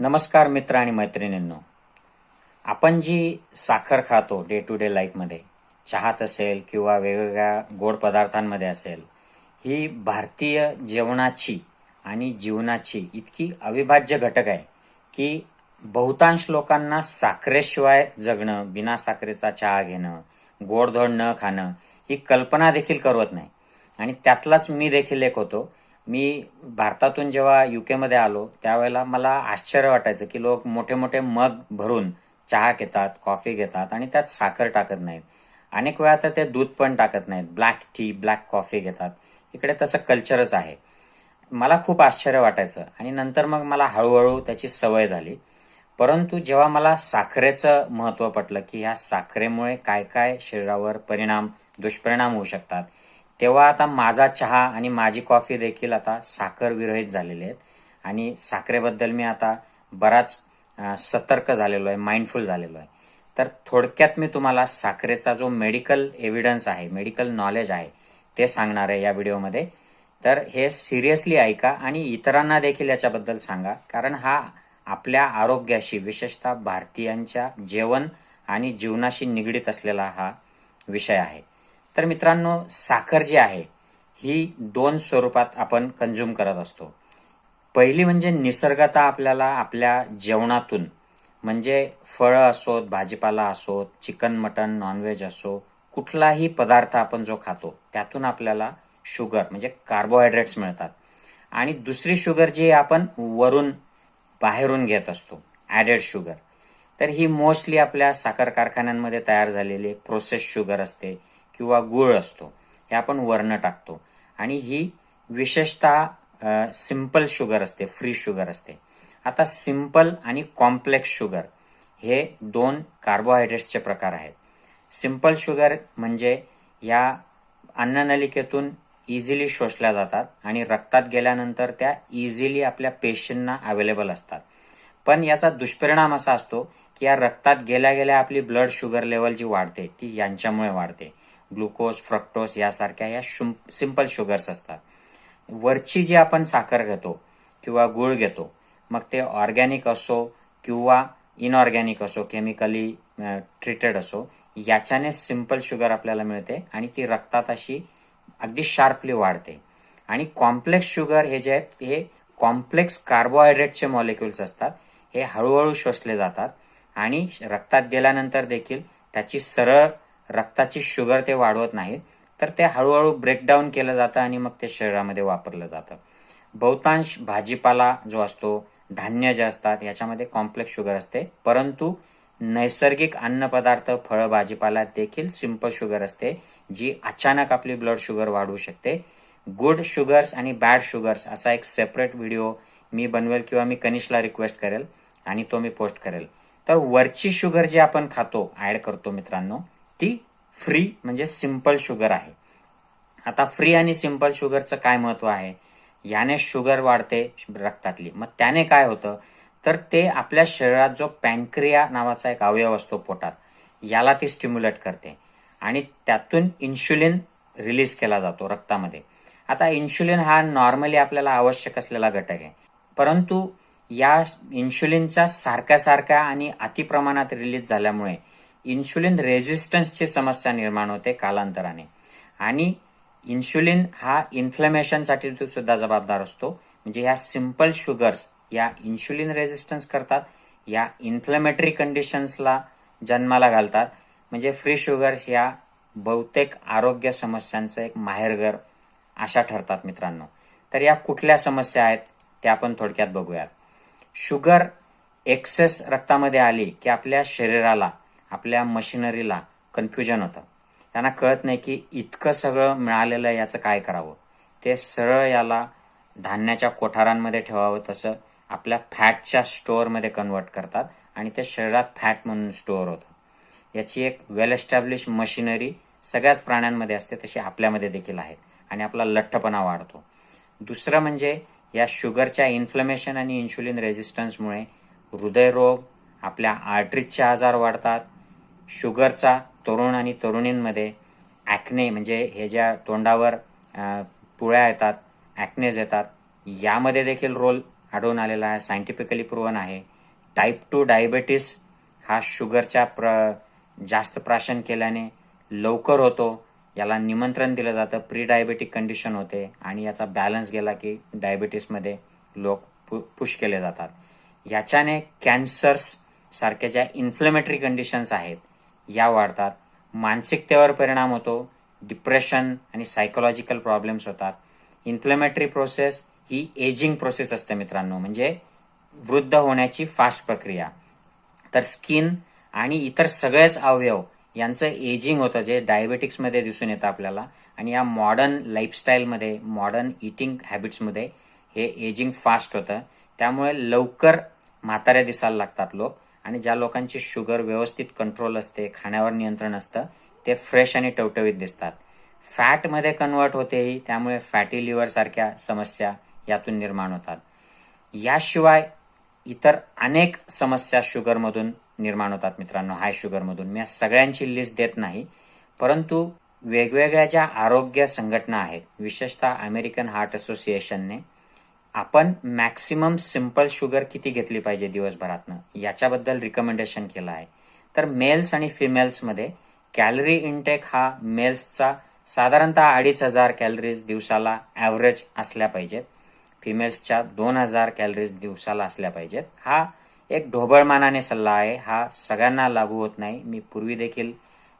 नमस्कार मित्र आणि मैत्रिणींनो. आपण जी साखर खातो डे टू डे लाईफमध्ये चहात असेल किंवा वेगवेगळ्या गोड पदार्थांमध्ये असेल ही भारतीय जेवणाची आणि जीवनाची इतकी अविभाज्य घटक आहे की बहुतांश लोकांना साखरेशिवाय जगणं बिना साखरेचा चहा घेणं गोडधोड न खाणं ही कल्पना देखील करवत नाही. आणि त्यातलाच मी देखील एक होतो मी भारतातून जेव्हा युकेमध्ये आलो त्यावेळेला मला आश्चर्य वाटायचं की लोक मोठे मोठे मग भरून चहा घेतात कॉफी घेतात आणि त्यात साखर टाकत नाहीत. अनेक वेळा तर ते दूध पण टाकत नाहीत. ब्लॅक टी ब्लॅक कॉफी घेतात. इकडे तसं कल्चरच आहे. मला खूप आश्चर्य वाटायचं आणि नंतर मग मला हळूहळू त्याची सवय झाली. परंतु जेव्हा मला साखरेचं महत्त्व पटलं की ह्या साखरेमुळे काय काय शरीरावर परिणाम दुष्परिणाम होऊ शकतात तेव्हा आता माझा चहा आणि माझी कॉफी देखील आता साखर विरहित झालेले आहेत. आणि साखरेबद्दल मी आता बराच सतर्क झालेलो आहे माइंडफुल झालेलो आहे. तर थोडक्यात मी तुम्हाला साखरेचा जो मेडिकल एव्हिडन्स आहे मेडिकल नॉलेज आहे ते सांगणार आहे या व्हिडिओमध्ये. तर हे सिरियसली ऐका आणि इतरांना देखील याच्याबद्दल सांगा. कारण हा आपल्या आरोग्याशी विशेषतः भारतीयांच्या जेवण आणि जीवनाशी निगडीत असलेला हा विषय आहे. तर मित्रांनो साखर जी आहे ही दोन स्वरूपात आपण कंझ्युम करत असतो. पहिली म्हणजे निसर्गता आपल्याला आपल्या जेवणातून म्हणजे फळं असोत भाजीपाला असोत चिकन मटन नॉनव्हेज असो कुठलाही पदार्थ आपण जो खातो त्यातून आपल्याला शुगर म्हणजे कार्बोहायड्रेट्स मिळतात. आणि दुसरी शुगर जी आपण वरून बाहेरून घेत असतो ॲडेड शुगर तर ही मोस्टली आपल्या साखर कारखान्यांमध्ये तयार झालेली एक प्रोसेस शुगर असते. किंवा गुळ असतो हे आपण वर्ण टाकतो. आणि ही विशेषतः सिंपल शुगर असते फ्री शुगर असते. आता सिंपल आणि कॉम्प्लेक्स शुगर हे दोन कार्बोहायड्रेट्सचे प्रकार आहेत. सिंपल शुगर म्हणजे या अन्ननलिकेतून इझिली शोषल्या जातात आणि रक्तात गेल्यानंतर त्या इझिली आपल्या पेशींना अवेलेबल असतात. पण याचा दुष्परिणाम असा असतो की या रक्तात गेल्या गेल्या आपली ब्लड शुगर लेवल जी वाढते ती यांच्यामुळे वाढते. ग्लुकोज फ्रक्टोज यासारख्या या सिंपल शुगर्स असतात. वरची जी आपण साखर घेतो किंवा गुळ घेतो मग ते ऑर्गॅनिक असो किंवा इनऑर्गॅनिक असो केमिकली ट्रीटेड असो याच्याने सिंपल शुगर आपल्याला मिळते आणि ती रक्तात अशी अगदी शार्पली वाढते. आणि कॉम्प्लेक्स शुगर हे जे आहेत हे कॉम्प्लेक्स कार्बोहायड्रेटचे मॉलिक्युल्स असतात हे हळूहळू शोषले जातात आणि रक्तात गेल्यानंतर देखील त्याची सरळ रक्ताची शुगर ते वाढवत नाहीत तर ते हळूहळू ब्रेकडाऊन केलं जातं आणि मग ते शरीरामध्ये वापरलं जातं. बहुतांश भाजीपाला जो असतो धान्य जे असतात याच्यामध्ये कॉम्प्लेक्स शुगर असते. परंतु नैसर्गिक अन्नपदार्थ फळं भाजीपाला देखील सिंपल शुगर असते जी अचानक आपली ब्लड शुगर वाढवू शकते. गुड शुगर्स आणि बॅड शुगर्स असा एक सेपरेट व्हिडिओ मी बनवेल किंवा मी कनिष्ठला रिक्वेस्ट करेल आणि तो मी पोस्ट करेल. तर वरची शुगर जी आपण खातो ऍड करतो मित्रांनो ती फ्री म्हणजे सिंपल शुगर आहे. आता फ्री आणि सिंपल शुगरचं काय महत्त्व आहे? याने शुगर वाढते रक्तातली. मग त्याने काय होतं? तर ते आपल्या शरीरात जो पॅनक्रिया नावाचा एक अवयव असतो पोटात याला ती स्टिम्युलेट करते. आणि त्यातून इन्शुलिन रिलीज केला जातो रक्तामध्ये. आता इन्शुलिन हा नॉर्मली आपल्याला आवश्यक असलेला घटक आहे. परंतु या इन्शुलिनचा सारख्या सारख्या आणि अतिप्रमाणात रिलीज झाल्यामुळे इन्शुलिन रेजिस्टन्सची समस्या निर्माण होते कालांतराने. आणि इन्शुलिन हा इन्फ्लमेशनसाठी सुद्धा जबाबदार असतो. म्हणजे ह्या सिंपल शुगर्स या इन्शुलिन रेझिस्टन्स करतात या इन्फ्लमेटरी कंडिशन्सला जन्माला घालतात. म्हणजे फ्री शुगर्स या बहुतेक आरोग्य समस्यांचं एक माहेरघर अशा ठरतात मित्रांनो. तर या कुठल्या समस्या आहेत त्या आपण थोडक्यात बघूयात. शुगर एक्सेस रक्तामध्ये आली की आपल्या शरीराला आपल्या मशिनरीला कन्फ्युजन होतं. त्यांना कळत नाही की इतकं सगळं मिळालेलं आहे याचं काय करावं. ते सरळ याला धान्याच्या कोठारांमध्ये ठेवावं तसं आपल्या फॅटच्या स्टोअरमध्ये कन्वर्ट करतात आणि ते शरीरात फॅट म्हणून स्टोअर होतं. याची एक वेल एस्टॅब्लिश मशिनरी सगळ्याच प्राण्यांमध्ये असते तशी आपल्यामध्ये देखील आहे आणि आपला लठ्ठपणा वाढतो. दुसरं म्हणजे या शुगरच्या इन्फ्लमेशन आणि इन्शुलिन रेझिस्टन्समुळे हृदयरोग आपल्या आर्टरीजचे आजार वाढतात शुगरचा तरुण आणि तरुणींमध्ये ॲक्ने म्हणजे हे ज्या तोंडावर पुळ्या येतात ॲक्नेज येतात यामध्ये देखील रोल आढळून आलेला आहे. सायंटिफिकली प्रूवन आहे. टाईप टू डायबेटीस हा शुगरच्या प्र जास्त प्राशन केल्याने लवकर होतो. याला निमंत्रण दिलं जातं. प्री डायबेटिक कंडिशन होते आणि याचा बॅलन्स गेला की डायबिटीसमध्ये लोक पु पुश केले जातात. याच्याने कॅन्सर्स सारख्या ज्या इन्फ्लेमेटरी कंडिशन्स आहेत या वाढतात. मानसिकतेवर परिणाम होतो. डिप्रेशन आणि सायकोलॉजिकल प्रॉब्लेम्स होतात. इन्फ्लेमेटरी प्रोसेस ही एजिंग प्रोसेस असते मित्रांनो. म्हणजे वृद्ध होण्याची फास्ट प्रक्रिया. तर स्किन आणि इतर सगळेच अवयव यांचं एजिंग होतं जे डायबेटिक्समध्ये दिसून येतं आपल्याला. आणि या मॉडर्न लाईफस्टाईलमध्ये मॉडर्न इटिंग हॅबिट्समध्ये हे एजिंग फास्ट होतं. त्यामुळे लवकर म्हातारे दिसायला लागतात लोक. आणि ज्या लोकांची शुगर व्यवस्थित कंट्रोल असते खाण्यावर नियंत्रण असतं ते फ्रेश आणि टवटवीत दिसतात. फॅटमध्ये कन्वर्ट होतेही त्यामुळे फॅटी लिव्हरसारख्या समस्या यातून निर्माण होतात. याशिवाय इतर अनेक समस्या शुगरमधून निर्माण होतात मित्रांनो हाय शुगरमधून मी या सगळ्यांची लिस्ट देत नाही परंतु वेगवेगळ्या ज्या आरोग्य संघटना आहेत विशेषतः अमेरिकन हार्ट असोसिएशनने आपण मॅक्सिमम सिंपल शुगर किती घेतली पाहिजे दिवसभरातनं? याच्याबद्दल रिकमेंडेशन केलं आहे. तर मेल्स आणि फिमेल्समध्ये कॅलरी इनटेक हा मेल्सचा साधारणतः अडीच हजार कॅलरीज दिवसाला ॲव्हरेज असल्या पाहिजेत. फिमेल्सच्या दोन हजार कॅलरीज दिवसाला असल्या पाहिजेत. हा एक ढोबळमानाने सल्ला आहे. हा सगळ्यांना लागू होत नाही. मी पूर्वी देखील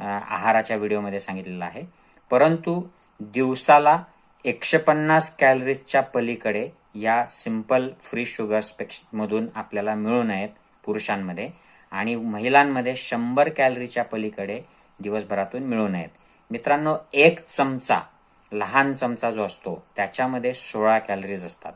आहाराच्या व्हिडिओमध्ये सांगितलेला आहे. परंतु दिवसाला एकशे पन्नास कॅलरीजच्या पलीकडे या सिंपल फ्री शुगर्स मधून आपल्याला मिळू नयेत पुरुषांमध्ये आणि महिलांमध्ये शंभर कॅलरीच्या पलीकडे दिवसभरातून मिळू नयेत. मित्रांनो एक चमचा लहान चमचा जो असतो त्याच्यामध्ये सोळा कॅलरीज असतात.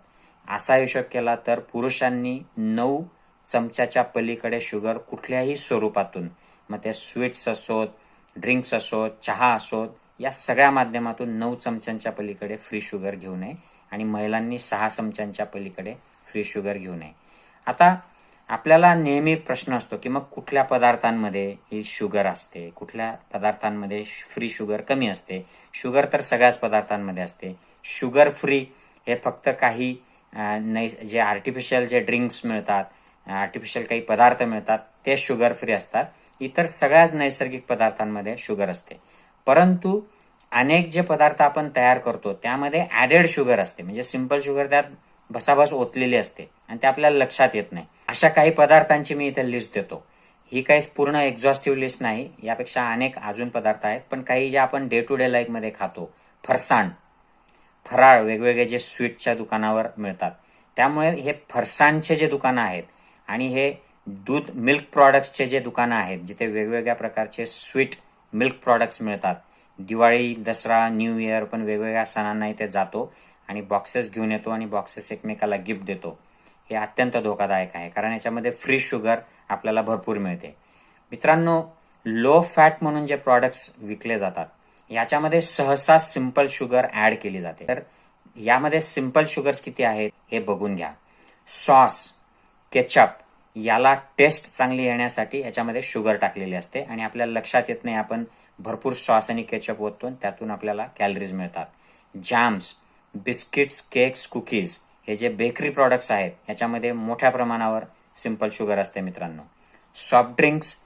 असा हिशोब केला तर पुरुषांनी नऊ चमच्याच्या पलीकडे शुगर कुठल्याही स्वरूपातून मग ते स्वीट्स असोत ड्रिंक्स असोत चहा असोत या सगळ्या माध्यमातून नऊ चमच्यांच्या पलीकडे फ्री शुगर घेऊ नये. आणि महिलांनी सहा चमच्यांच्या पलीकडे फ्री शुगर घेऊ नये. आता आपल्याला नेहमी प्रश्न असतो की मग कुठल्या पदार्थांमध्ये ही शुगर असते? कुठल्या पदार्थांमध्ये फ्री शुगर कमी असते? शुगर तर सगळ्याच पदार्थांमध्ये असते. शुगर फ्री हे फक्त काही नै जे आर्टिफिशियल जे ड्रिंक्स मिळतात आर्टिफिशियल काही पदार्थ मिळतात ते शुगर फ्री असतात. इतर सगळ्याच नैसर्गिक पदार्थांमध्ये शुगर असते. परंतु अनेक जे पदार्थ आपण तयार करतो त्यामध्ये ॲडेड शुगर असते. म्हणजे सिंपल शुगर त्यात भसाभस ओतलेली असते आणि ते आपल्याला लक्षात येत नाही. अशा काही पदार्थांची मी इथे लिस्ट देतो. ही काही पूर्ण एक्झॉस्टिव्ह लिस्ट नाही. यापेक्षा अनेक अजून पदार्थ आहेत. पण काही जे आपण डे टू डे लाईफमध्ये खातो फरसाण फराळ वेगवेगळे जे स्वीटच्या दुकानावर मिळतात. त्यामुळे हे फरसाणचे जे दुकानं आहेत आणि हे दूध मिल्क प्रॉडक्ट्सचे जे दुकानं आहेत जिथे वेगवेगळ्या प्रकारचे स्वीट मिल्क प्रॉडक्ट्स मिळतात दिवाळी दसरा न्यू इयर पण वेगवेगळ्या सणांना इथे जातो आणि बॉक्सेस घेऊन येतो आणि बॉक्सेस एकमेकाला गिफ्ट देतो. हे अत्यंत धोकादायक आहे कारण याच्यामध्ये फ्री शुगर आपल्याला भरपूर मिळते. मित्रांनो लो फॅट म्हणून जे प्रॉडक्ट्स विकले जातात याच्यामध्ये सहसा सिंपल शुगर ॲड केली जाते. तर यामध्ये सिंपल शुगर्स किती आहेत हे बघून घ्या. सॉस केचप याला टेस्ट चांगली येण्यासाठी याच्यामध्ये शुगर टाकलेली असते आणि आपल्याला लक्षात येत नाही आपण भरपूर सॉस आणि केचप ओततो त्यातून आपल्याला कॅलरीज मिळतात. जॅम्स बिस्किट्स केक्स कुकीज हे जे बेकरी प्रॉडक्ट्स आहेत याच्यामध्ये मोठ्या प्रमाणावर सिंपल शुगर असते मित्रांनो. सॉफ्ट ड्रिंक्स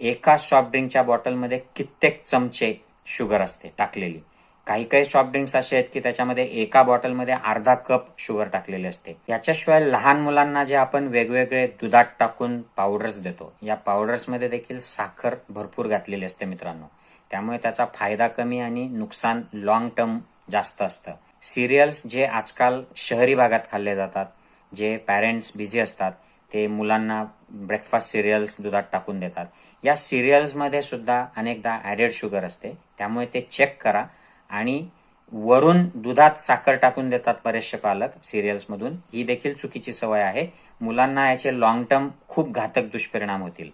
एका सॉफ्ट ड्रिंकच्या बॉटलमध्ये कित्येक चमचे शुगर असते टाकलेली. काही काही सॉफ्ट ड्रिंक्स असे आहेत की त्याच्यामध्ये एका बॉटलमध्ये अर्धा कप शुगर टाकलेले असते. याच्याशिवाय लहान मुलांना जे आपण वेगवेगळे दुधात टाकून पावडर्स देतो या पावडर्समध्ये देखील साखर भरपूर घातलेली असते मित्रांनो. त्यामुळे त्याचा फायदा कमी आणि नुकसान लॉंग टर्म जास्त असतं. सिरियल्स जे आजकाल शहरी भागात खाल्ले जातात जे पॅरेंट्स बिझी असतात ते मुलांना ब्रेकफास्ट सिरियल्स दुधात टाकून देतात. या सिरियल्समध्ये सुद्धा अनेकदा ॲडेड शुगर असते. त्यामुळे ते चेक करा आणि वरून दुधात साखर टाकून देतात बरेचसे पालक सिरियल्समधून ही देखील चुकीची सवय आहे. मुलांना याचे लॉंग टर्म खूप घातक दुष्परिणाम होतील.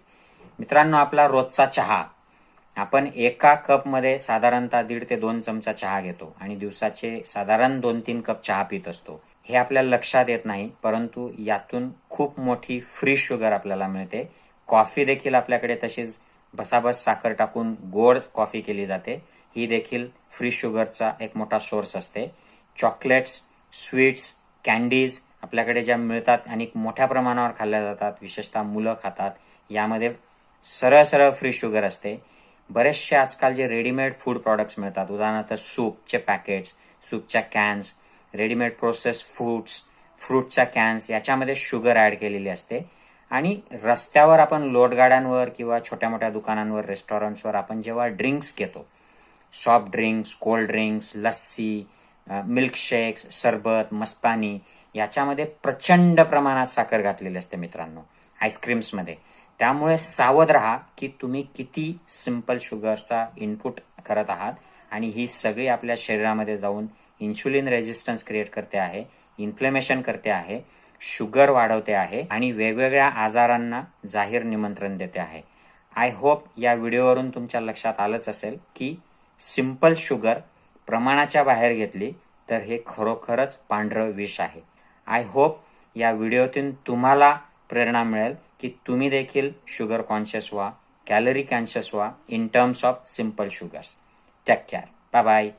मित्रांनो आपला रोजचा चहा आपण एका कपमध्ये साधारणतः दीड ते दोन चमचा चहा घेतो आणि दिवसाचे साधारण दोन तीन कप चहा पित असतो. हे आपल्याला लक्षात येत नाही परंतु यातून खूप मोठी फ्री शुगर आपल्याला मिळते. कॉफी देखील आपल्याकडे तशीच बसाबस साखर टाकून गोड कॉफी केली जाते. ही देखील फ्री शुगरचा एक मोठा सोर्स असते. चॉकलेट्स स्वीट्स कॅन्डीज आपल्याकडे ज्या मिळतात आणि मोठ्या प्रमाणावर खाल्ल्या जातात विशेषतः मुलं खातात यामध्ये सरळ सरळ फ्री शुगर असते. बरेचसे आजकाल जे रेडीमेड फूड प्रॉडक्ट्स मिळतात उदाहरणार्थ सूपचे पॅकेट्स सूपच्या कॅन्स रेडीमेड प्रोसेस फ्रूट्स फ्रूटच्या कॅन्स याच्यामध्ये शुगर ॲड केलेली असते. आणि रस्त्यावर आपण लोटगाड्यांवर किंवा छोट्या मोठ्या दुकानांवर रेस्टॉरंट्सवर आपण जेव्हा ड्रिंक्स घेतो soft drinks cold drinks lassi milkshakes सरबत मस्तानी याच्यामध्ये प्रचंड प्रमाणात साखर घातलेली असते मित्रांनो. आईस्क्रीम्समध्ये त्यामुळे सावध राहा की तुम्ही किती सिंपल शुगरचा इनपुट करत आहात आणि ही सगळी आपल्या शरीरामध्ये जाऊन इन्शुलिन रेझिस्टन्स क्रिएट करते आहे इन्फ्लेमेशन करते आहे शुगर वाढवते आहे आणि वेगवेगळ्या आजारांना जाहीर निमंत्रण देते आहे. आय होप या व्हिडिओवरून तुमच्या लक्षात आलंच असेल की सिंपल शुगर प्रमाणाच्या बाहेर घेतली तर हे खरोखरच पांढरं विष आहे. आय होप या व्हिडिओतून तुम्हाला प्रेरणा मिळेल की तुम्ही देखील शुगर कॉन्शियस व्हा कॅलरी कॉन्शियस व्हा in terms of simple sugars take care bye bye